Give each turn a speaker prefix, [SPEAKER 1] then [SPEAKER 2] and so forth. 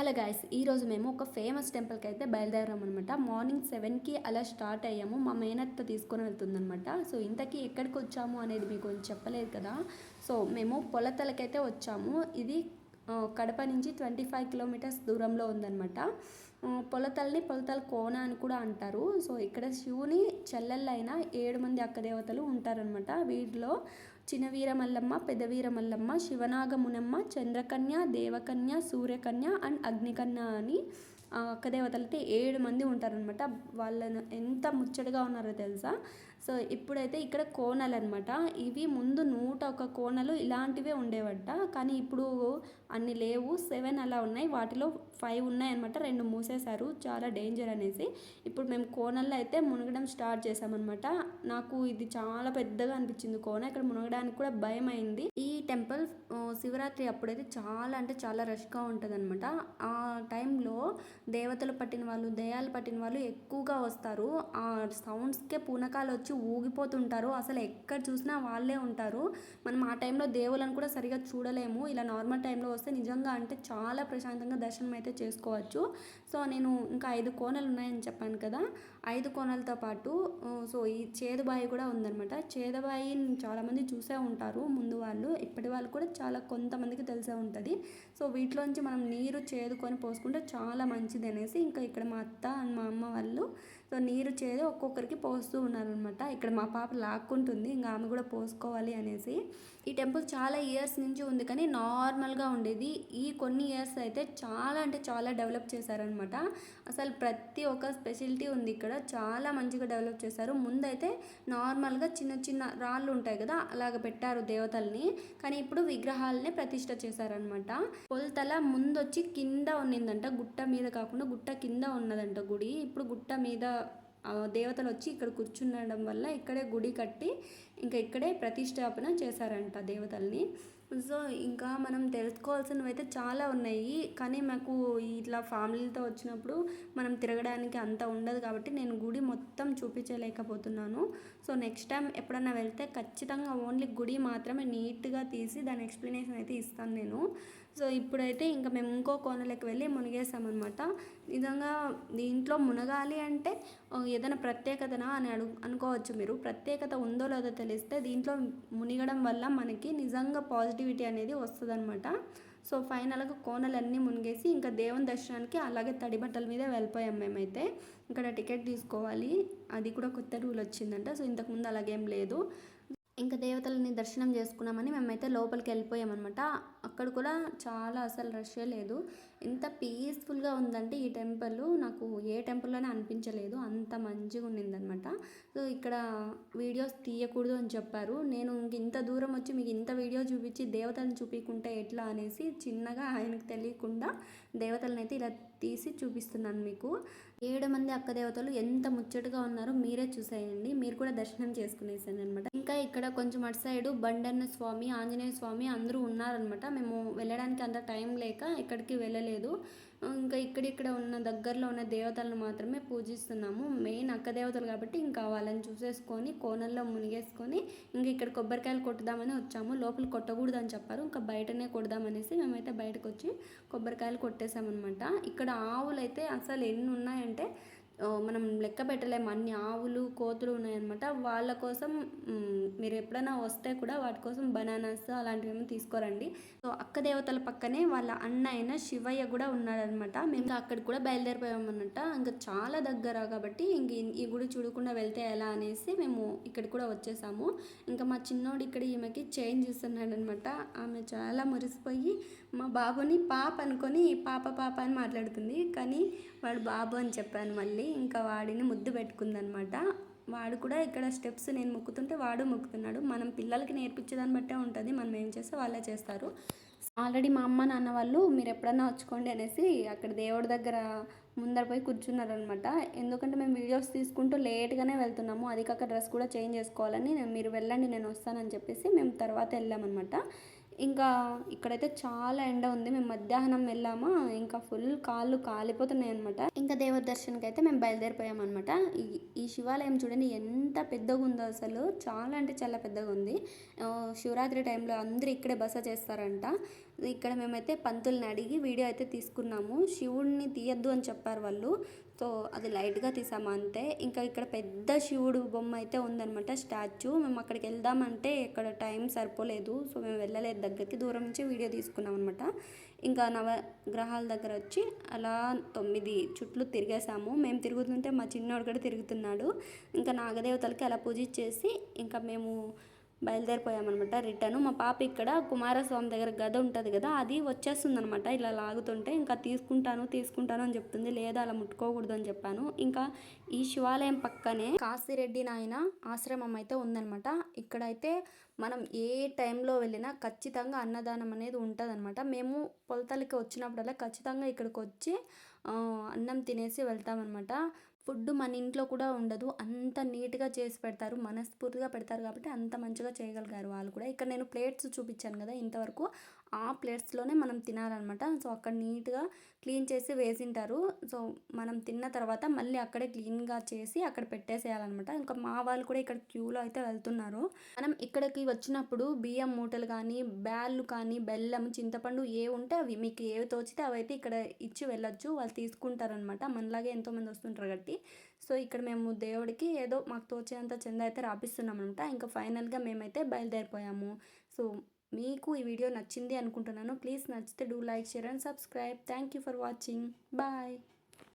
[SPEAKER 1] Hello guys ఈరోజు మేము ఒక ఫేమస్ టెంపుల్కి అయితే బయలుదేరాం అనమాట మార్నింగ్ సెవెన్కి అలా స్టార్ట్ అయ్యాము. మా మేనత్త తీసుకొని వెళ్తుందనమాట సో ఇంతకీ ఎక్కడికి వచ్చాము అనేది మీకు చెప్పలేదు కదా. సో మేము పొలతలకైతే వచ్చాము. ఇది కడప నుంచి ట్వంటీ ఫైవ్ కిలోమీటర్స్ దూరంలో ఉందన్నమాట. పొలతల్ని పొలతల కోన అని కూడా అంటారు. సో ఇక్కడ శివుని చెల్లెళ్ళైన ఏడు మంది అక్క దేవతలు ఉంటారనమాట వీటిలో చినవీరమల్లమ్మ పెదవీరమల్లమ్మ పెద్ద వీరమల్లమ్మ శివనాగమునమ్మ చంద్రకన్య దేవకన్య సూర్యకన్య అండ్ అగ్నికన్య అని ఆ ఏడు మంది ఉంటారనమాట వాళ్ళను ఎంత ముచ్చటగా ఉన్నారో తెలుసా? సో ఇప్పుడైతే ఇక్కడ కోనలు అనమాట ఇవి ముందు నూట ఒక కోనలు ఇలాంటివే ఉండేవట. కానీ ఇప్పుడు అన్ని లేవు. సెవెన్ అలా ఉన్నాయి. వాటిలో ఫైవ్ ఉన్నాయన్నమాట. రెండు మూసేశారు. చాలా డేంజర్ అనేసి. ఇప్పుడు మేము కోనల్లో అయితే మునగడం స్టార్ట్ చేసామన్నమాట నాకు ఇది చాలా పెద్దగా అనిపించింది కోన. ఇక్కడ మునగడానికి కూడా భయం అయింది. ఈ టెంపుల్ శివరాత్రి అప్పుడైతే చాలా అంటే చాలా రష్గా ఉంటుంది ఆ టైంలో దేవతలు పట్టిన వాళ్ళు దయాలు పట్టిన వాళ్ళు ఎక్కువగా వస్తారు. ఆ సౌండ్స్కే పూనకాలు వచ్చి ఊగిపోతుంటారు. అసలు ఎక్కడ చూసినా వాళ్ళే ఉంటారు. మనం ఆ టైంలో దేవులను కూడా సరిగా చూడలేము. ఇలా నార్మల్ టైంలో వస్తే నిజంగా అంటే చాలా ప్రశాంతంగా దర్శనం అయితే చేసుకోవచ్చు. సో నేను ఇంకా ఐదు కోనలు ఉన్నాయని చెప్పాను కదా ఐదు కోనలతో పాటు సో ఈ చేదుబాయి కూడా ఉందన్నమాట. చేదుబాయిని చాలామంది చూసే ఉంటారు ముందు వాళ్ళు ఇప్పటి వాళ్ళు కూడా చాలా కొంతమందికి తెలిసే ఉంటుంది. సో వీటిలోంచి మనం నీరు చేదుకొని పోసుకుంటే చాలా మంచిది అనేసి ఇంకా ఇక్కడ మా అత్త అండ్ మా అమ్మ వాళ్ళు సో నీరు చేదు ఒక్కొక్కరికి పోస్తూ ఉన్నారనమాట ఇక్కడ మా పాప లాక్కుంటుంది ఇంకా ఆమె కూడా పోసుకోవాలి అనేసి. ఈ టెంపుల్ చాలా ఇయర్స్ నుంచి ఉంది కానీ నార్మల్గా ఉండేది. ఈ కొన్ని ఇయర్స్ అయితే చాలా అంటే చాలా డెవలప్ చేశారనమాట అసలు ప్రతి ఒక్క స్పెషాలిటీ ఉంది ఇక్కడ. చాలా మంచిగా డెవలప్ చేశారు. ముందైతే నార్మల్గా చిన్న చిన్న రాళ్ళు ఉంటాయి కదా అలాగ పెట్టారు దేవతల్ని. కానీ ఇప్పుడు విగ్రహాలనే ప్రతిష్ట చేశారనమాట కొలతల ముందొచ్చి కింద ఉన్నిందంట గుట్ట మీద కాకుండా గుట్ట కింద ఉన్నదంట గుడి. ఇప్పుడు గుట్ట మీద దేవతలు వచ్చి ఇక్కడ కూర్చుండడం వల్ల ఇక్కడే గుడి కట్టి ఇంకా ఇక్కడే ప్రతిష్టాపన చేశారంట దేవతల్ని. సో ఇంకా మనం తెలుసుకోవాల్సినవి అయితే చాలా ఉన్నాయి. కానీ మాకు ఇట్లా ఫ్యామిలీతో వచ్చినప్పుడు మనం తిరగడానికి అంత ఉండదు కాబట్టి నేను గుడి మొత్తం చూపించలేకపోతున్నాను. సో నెక్స్ట్ టైం ఎప్పుడన్నా వెళ్తే ఖచ్చితంగా ఓన్లీ గుడి మాత్రమే నీట్గా తీసి దాని ఎక్స్ప్లెనేషన్ అయితే ఇస్తాను నేను. సో ఇప్పుడైతే ఇంకా మేము ఇంకో కోనలోకి వెళ్ళి మునిగేసామన్నమాట నిజంగా దీంట్లో మునగాలి అంటే ఏదైనా ప్రత్యేకతనా అని అడు అనుకోవచ్చు మీరు. ప్రత్యేకత ఉందో లేదో తెలిస్తే దీంట్లో మునిగడం వల్ల మనకి నిజంగా పాజిటివిటీ అనేది వస్తుందన్నమాట. సో ఫైనల్గా కోనలన్నీ మునిగేసి ఇంకా దేవుని దర్శనానికి అలాగే తడి బట్టల మీద వెళ్ళిపోయాం మేమైతే. ఇక్కడ టికెట్ తీసుకోవాలి. అది కూడా కొత్త రూల్ వచ్చిందంట. సో ఇంతకుముందు అలాగేం లేదు. ఇంకా దేవతలని దర్శనం చేసుకున్నామని మేమైతే లోపలికి వెళ్ళిపోయామన్నమాట. అక్కడ కూడా చాలా అసలు రష్యే లేదు. ఎంత పీస్ఫుల్గా ఉందంటే ఈ టెంపుల్ నాకు ఏ టెంపుల్లోనే అనిపించలేదు. అంత మంచిగా ఉండిందనమాట సో ఇక్కడ వీడియోస్ తీయకూడదు అని చెప్పారు. నేను ఇంక ఇంత దూరం వచ్చి మీకు ఇంత వీడియో చూపించి దేవతలను చూపించుకుంటే ఎట్లా అనేసి చిన్నగా ఆయనకు తెలియకుండా దేవతలను అయితే ఇలా తీసి చూపిస్తున్నాను మీకు. ఏడు మంది అక్క దేవతలు ఎంత ముచ్చటగా ఉన్నారో మీరే చూసేయండి. మీరు కూడా దర్శనం చేసుకునేసాను అనమాట ఇంకా ఇక్కడ కొంచెం అటు సైడ్ బండన్న స్వామి ఆంజనేయ స్వామి అందరూ ఉన్నారనమాట మేము వెళ్ళడానికి అంత టైం లేక ఇక్కడికి వెళ్ళలేదు. ఇంకా ఇక్కడిక్కడ ఉన్న దగ్గరలో ఉన్న దేవతలను మాత్రమే పూజిస్తున్నాము. మెయిన్ అక్క దేవతలు కాబట్టి ఇంకా వాళ్ళని చూసేసుకొని కోనల్లో మునిగేసుకొని ఇంకా ఇక్కడ కొబ్బరికాయలు కొట్టుదామని వచ్చాము. లోపల కొట్టకూడదు అని చెప్పారు. ఇంకా బయటనే కొడదామనేసి మేమైతే బయటకు వచ్చి కొబ్బరికాయలు కొట్టేసామన్నమాట ఇక్కడ ఆవులు అయితే అసలు ఎన్ని ఉన్నాయంటే మనం లెక్క పెట్టలేము. అన్ని ఆవులు కోతులు ఉన్నాయన్నమాట. వాళ్ళ కోసం మీరు ఎప్పుడైనా వస్తే కూడా వాటి కోసం బనానాస్ అలాంటివి ఏమో తీసుకోరండి. సో అక్క దేవతల పక్కనే వాళ్ళ అన్న అయిన శివయ్య కూడా ఉన్నాడనమాట మేము అక్కడ అక్కడికి కూడా బయలుదేరిపోయామన్నమాట. ఇంకా చాలా దగ్గర కాబట్టి ఇంక ఈ- గుడి చూడకుండా వెళ్తే ఎలా అనేసి మేము ఇక్కడ కూడా వచ్చేసాము. ఇంకా మా చిన్నోడు ఇక్కడ ఈమెకి చేంజ్ ఇస్తున్నాడనమాట ఆమె చాలా మురిసిపోయి మా బాబుని పాప అనుకొని పాప పాప అని మాట్లాడుతుంది. కానీ వాడు బాబు అని చెప్పాను మళ్ళీ. ఇంకా వాడిని ముద్దు పెట్టుకుందనమాట. వాడు కూడా ఇక్కడ స్టెప్స్ నేను మొక్కుతుంటే వాడు మొక్కుతున్నాడు. మనం పిల్లలకి నేర్పించేదాన్ని బట్టే ఉంటుంది. మనం ఏం చేస్తే వాళ్ళే చేస్తారు. ఆల్రెడీ మా అమ్మ నాన్న వాళ్ళు మీరు ఎప్పుడన్నా వచ్చుకోండి అనేసి అక్కడ దేవుడి దగ్గర ముందర పోయి కూర్చున్నారనమాట. ఎందుకంటే మేము వీడియోస్ తీసుకుంటూ లేట్గానే వెళ్తున్నాము. అది కాక డ్రెస్ కూడా చేంజ్ చేసుకోవాలని నేను మీరు వెళ్ళండి నేను వస్తానని చెప్పేసి మేము తర్వాత వెళ్ళామన్నమాట ఇంకా ఇక్కడైతే చాలా ఎండ ఉంది. మేము మధ్యాహ్నం వెళ్ళామా ఇంకా ఫుల్ కాళ్ళు కాలిపోతున్నాయి అనమాట ఇంకా దేవర దర్శనకి అయితే మేము బయలుదేరిపోయాం అనమాట ఈ ఈ శివాలయం చూడండి ఎంత పెద్దగా ఉందో అసలు. చాలా అంటే చాలా పెద్దగా ఉంది. శివరాత్రి టైంలో అందరూ ఇక్కడే బస చేస్తారంట. ఇక్కడ మేమైతే పంతుల్ని అడిగి వీడియో అయితే తీసుకున్నాము. శివుడిని తీయద్దు అని చెప్పారు వాళ్ళు. సో అది లైట్గా తీసాము అంతే. ఇంకా ఇక్కడ పెద్ద శివుడు బొమ్మ అయితే ఉందన్నమాట స్టాచ్యూ. మేము అక్కడికి వెళ్దామంటే ఇక్కడ టైం సరిపోలేదు. సో మేము వెళ్ళలేదు. దగ్గరికి దూరం నుంచి వీడియో తీసుకున్నాం అనమాట ఇంకా నవగ్రహాల దగ్గర వచ్చి అలా తొమ్మిది చుట్లు తిరిగేసాము. మేము తిరుగుతుంటే మా చిన్నోడు కూడా తిరుగుతున్నాడు. ఇంకా నాగదేవతలకి అలా పూజ చేసి ఇంకా మేము బయలుదేరిపోయామన్నమాట. రిటర్న్ మా పాప ఇక్కడ కుమారస్వామి దగ్గర గద ఉంటుంది కదా అది వచ్చేస్తుంది అనమాట ఇలా లాగుతుంటే ఇంకా తీసుకుంటాను తీసుకుంటాను అని చెప్తుంది. లేదా అలా ముట్టుకోకూడదు అని చెప్పాను. ఇంకా ఈ శివాలయం పక్కనే కాశీరెడ్డి నాయన ఆశ్రమం అయితే ఉందన్నమాట. ఇక్కడైతే మనం ఏ టైంలో వెళ్ళినా ఖచ్చితంగా అన్నదానం అనేది ఉంటుంది మేము పొలతలకి వచ్చినప్పుడల్లా ఖచ్చితంగా ఇక్కడికి వచ్చి అన్నం తినేసి వెళ్తామన్నమాట. ఫుడ్ మన ఇంట్లో కూడా ఉండదు. అంత నీట్గా చేసి పెడతారు. మనస్ఫూర్తిగా పెడతారు కాబట్టి అంత మంచిగా చేయగలిగారు వాళ్ళు కూడా. ఇక్కడ నేను ప్లేట్స్ చూపించాను కదా ఇంతవరకు. ఆ ప్లేట్స్లోనే మనం తినాలన్నమాట. సో అక్కడ నీట్గా క్లీన్ చేసి వేసింటారు. సో మనం తిన్న తర్వాత మళ్ళీ అక్కడే క్లీన్గా చేసి అక్కడ పెట్టేసేయాలన్నమాట. ఇంకా మా వాళ్ళు కూడా ఇక్కడ క్యూలో అయితే వెళ్తున్నారు. మనం ఇక్కడికి వచ్చినప్పుడు బియ్యం మూటలు కానీ బ్యాళ్ళు కానీ బెల్లం చింతపండు ఏ ఉంటే అవి మీకు ఏవి తోచితే అవి అయితే ఇక్కడ ఇచ్చి వెళ్ళొచ్చు. వాళ్ళు తీసుకుంటారనమాట మనలాగే ఎంతోమంది వస్తుంటారు కాబట్టి. సో ఇక్కడ మేము దేవుడికి ఏదో మాకు తోచినంత చంద అయితే రాపిస్తున్నాం అనమాట ఇంకా ఫైనల్గా మేమైతే బయలుదేరిపోయాము. సో మీకు ఈ వీడియో నచ్చింది అనుకుంటున్నాను ప్లీజ్ నచ్చితే do like share and subscribe thank you for watching bye